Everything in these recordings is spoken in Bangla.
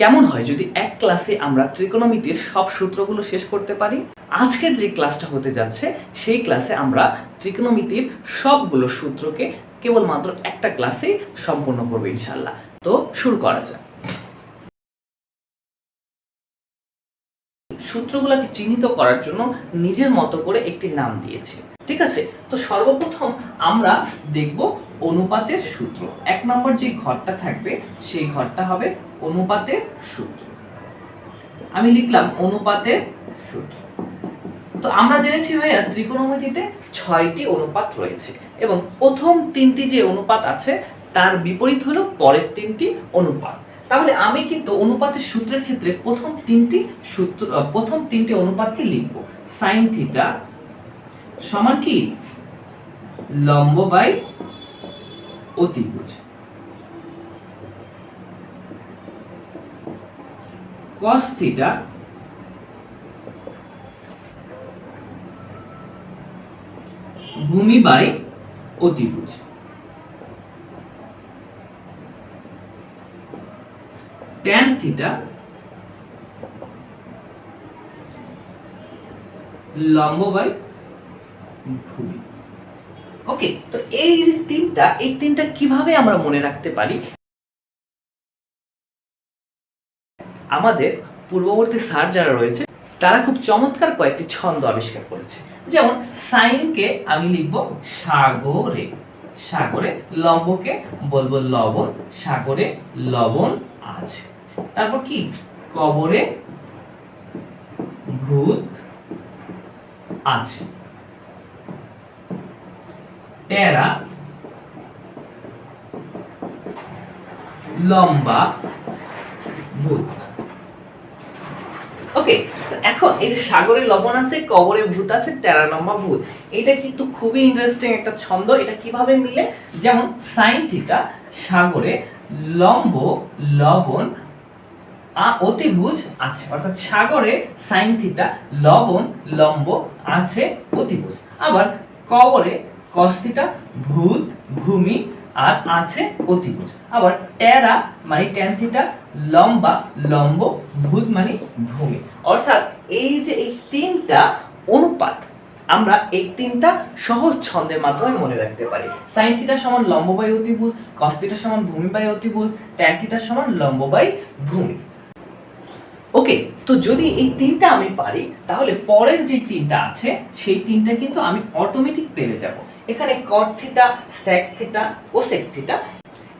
কেমন হয় যদি এক ক্লাসে আমরা ত্রিকোণমিতির সব সূত্রগুলো শেষ করতে পারি? আজকের যে ক্লাসটা হতে যাচ্ছে, সেই ক্লাসে আমরা ত্রিকোণমিতির সবগুলো সূত্রকে কেবলমাত্র একটা ক্লাসে সম্পূর্ণ করব ইনশাল্লাহ তো শুরু করা যাক। সূত্রগুলোকে চিহ্নিত করার জন্য নিজের মতো করে একটি নাম দিয়েছি। ঠিক আছে? তো সর্বপ্রথম আমরা দেখব অনুপাতের সূত্র। এক নম্বর যে ঘরটা থাকবে, সেই ঘরটা হবে অনুপাতের সূত্র। আমি লিখলাম অনুপাতের সূত্র। তো আমরা জেনেছি ভাইয়া ত্রিকোণমিতিতে ছয়টি অনুপাত রয়েছে এবং প্রথম তিনটি যে অনুপাত আছে, তার বিপরীত হলো পরের তিনটি অনুপাত। তাহলে আমি কিন্তু অনুপাতের সূত্রের ক্ষেত্রে প্রথম তিনটি সূত্র প্রথম তিনটি অনুপাতকে লিখব। সাইন থিটা সমান কি? লম্ব বাই অতিভুজ cos থিটা ভূমি বাই অতিভুজ ট্যান থিটা লম্ব বাই ভূমি। ওকে তো এই যে তিনটা, এই তিনটা কীভাবে আমরা মনে রাখতে পারি? আমাদের পূর্ববর্তী স্যার যারা রয়েছে, তারা খুব চমৎকার কয়েকটি ছন্দ আবিষ্কার করেছে। যেমন, সাইনকে আমি লিখব সাগরে। সাগরে লম্বকে বলব লবণ, সাগরে লবণ আছে। তারপর কি? কবরে ভূত আছে। টেরা, লম্বা, ভূত। ওকে এখন এই যে সাগরে লবণ আছে, কবরে ভূত আছে, টেরা, লম্বা, ভূত, এটা কিন্তু খুবই ইন্টারেস্টিং একটা ছন্দ। এটা কীভাবে মিলে? যেমন সাইন থিটা সাগরে লম্ব লবণ অতিভুজ আছে। অর্থাৎ সাগরে সাইন থিটা লবণ লম্ব আছে, অতিভুজ। আবার কবরে কস থিটা ভূত, ভূমি আর আছে অতিভুজ। আবার টেরা মানে ট্যান লম্বা, লম্ব, ভূত মানে ভূমি। অর্থাৎ এই যে এই তিনটা অনুপাত, আমরা এই তিনটা সহজ ছন্দের মাধ্যমে মনে রাখতে পারি। সাইন থিটা সমান লম্ব বাই অতিভুজ সমান ভূমি বাই অতিভুজ ট্যান থিটা সমান লম্ব বাই ভূমি। ওকে, তো যদি এই তিনটা আমি পারি, তাহলে পরের যে তিনটা আছে, সেই তিনটা কিন্তু আমি অটোমেটিক পেরে যাব। এখানে cot theta sec theta cosec theta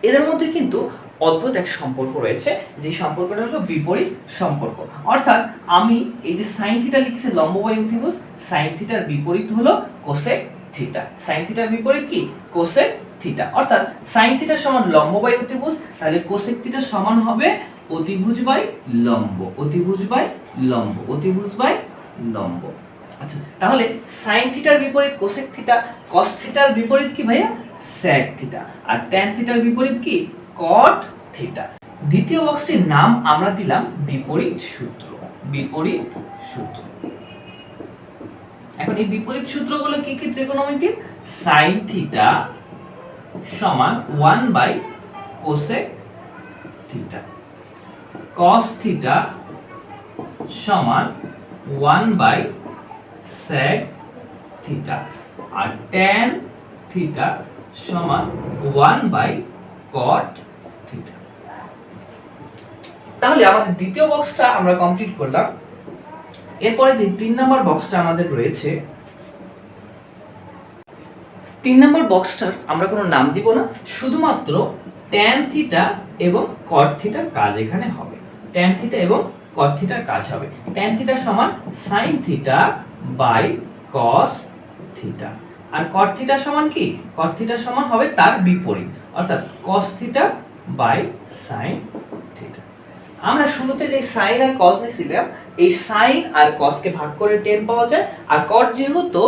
এদের মধ্যে কিন্তু অদ্ভুত এক সম্পর্ক রয়েছে, যে সম্পর্কটা হলো বিপরীত সম্পর্ক। অর্থাৎ আমি এই যে সাইন থিটা লিখছি লম্ব বাই অতিভুজ সাইন থিটার বিপরীত হলো কোসেক থিটা সাইন থিটার বিপরীত কি? কোসেক থিটা অর্থাৎ সাইন থিটা সমান লম্ব বাই অতিভুজ, তাহলে কোসেক থিটা সমান হবে অতিভুজ বাই লম্ব, অতিভুজ বাই লম্ব, অতিভুজ বাই লম্ব। আচ্ছা তাহলে সাইন থিটার বিপরীত কোসেক থিটা কস থিটার বিপরীত কি ভাইয়া? স্যাক থিটা আর ট্যান থিটার বিপরীত কি? কট থিটা দ্বিতীয় বক্সটির নাম আমরা দিলাম বিপরীত সূত্র। বিপরীত সূত্র। এখন এই বিপরীত সূত্রগুলো কি কি ত্রিকোণমিতির? সাইন থিটা সমান one by cosec theta cos theta সমান ওয়ান বাই sec থিটা আর tan থিটা সমান ওয়ান বাই cot থিটা তাহলে আমাদের দ্বিতীয় বক্সটা আমরা কমপ্লিট করলাম। এরপরে যে তিন নম্বর বক্সটা আমাদের রয়েছে, তিন নম্বর বক্সটার আমরা কোনো নাম দিব না, শুধুমাত্র ট্যান থিটা এবং কট থিটার কাজ এখানে হবে। ট্যান থিটা এবং কট থিটার কাজ হবে। ট্যান থিটা সমান sine theta by cos theta R cot theta সমান কি? কট সমান হবে তার বিপরীত। অর্থাৎ cos theta by sine theta আমরা শুরুতে যে সাইন আর কস নিয়েছিলাম, এই সাইন আর কসকে ভাগ করে টেন পাওয়া যায়। আর কট যেহেতু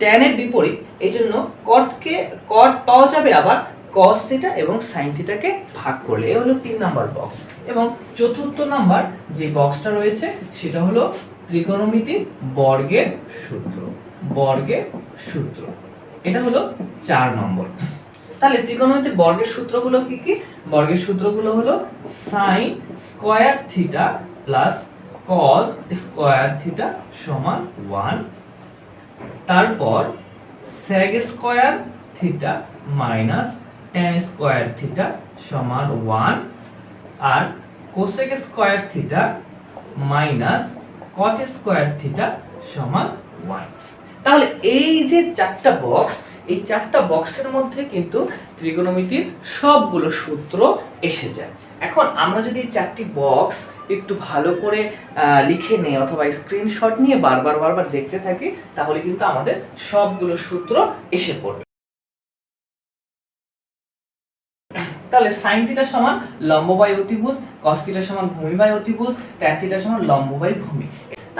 ট্যানের বিপরীত, এই জন্য কটকে কট পাওয়া যাবে আবার কস থিটা এবং সাইন থিটাকে ভাগ করলে। এ হলো তিন নাম্বার বক্স এবং চতুর্থ নাম্বার যে বক্সটা রয়েছে, সেটা হলো ত্রিকোণমিতির বর্গের সূত্র বর্গের সূত্র। এটা হলো চার নম্বর। তাহলে ত্রিকোণমিতির বর্গের সূত্রগুলো কি কি? বর্গের সূত্রগুলো হলো sine square theta plus cos square theta সমান ওয়ান তারপর sec square theta minus tan square theta সমান ওয়ান আর cosec square theta minus cot square theta সমান ওয়ান তাহলে এই যে চারটা বক্স এই চারটা বক্সের মধ্যে কিন্তু ত্রিকোণমিতির সবগুলো সূত্র এসে যায়। এখন আমরা যদি চারটি বক্স একটু ভালো করে লিখে নেই অথবা স্ক্রিনশট নিয়ে বারবার বারবার দেখতে থাকি, তাহলে কিন্তু আমাদের সবগুলো সূত্র এসে পড়বে। তাহলে সাইন থিটা সমান লম্ব বাই অতিভুজ সমান ভূমি বাই অতিভুজ সমান লম্ব বাই ভূমি।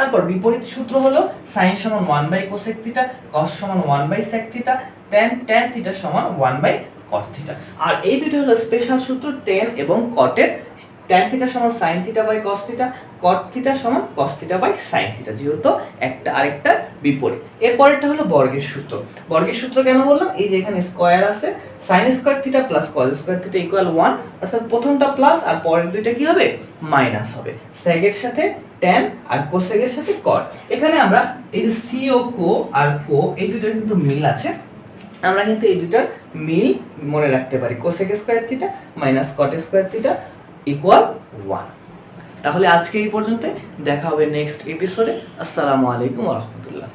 তারপর বিপরীত সূত্র হলো সাইন সমান one by cosec theta cos সমান one by sec theta tan tan theta সমান ওয়ান বাই কট থিটা আর এই দুটো হলো স্পেশাল সূত্র টেন এবং কটের ট্যান থিটা সমান sine theta by cos theta cot theta সমান cos theta by sine theta যেহেতু একটা আরেকটা বিপরীত। এরপরেরটা হলো বর্গের সূত্র। বর্গের সূত্র কেন বললাম? এই যে এখানে স্কোয়ার আছে sine square theta plus cos square theta equal one অর্থাৎ প্রথমটা প্লাস আর পরের দুইটা কি হবে? মাইনাস হবে। স্যাগের সাথে ট্যান আর কোসেকের সাথে কর এখানে আমরা এই যে সিও কো আর কো এই দুটোর কিন্তু মিল আছে। আমরা কিন্তু এই দুটার মিল মনে রাখতে পারি। Cosec square theta minus cot square theta equal one তাহলে আজকে এই পর্যন্ত দেখা হবে নেক্সট এপিসোডে আসসালামু আলাইকুম রহমতুল্লাহ।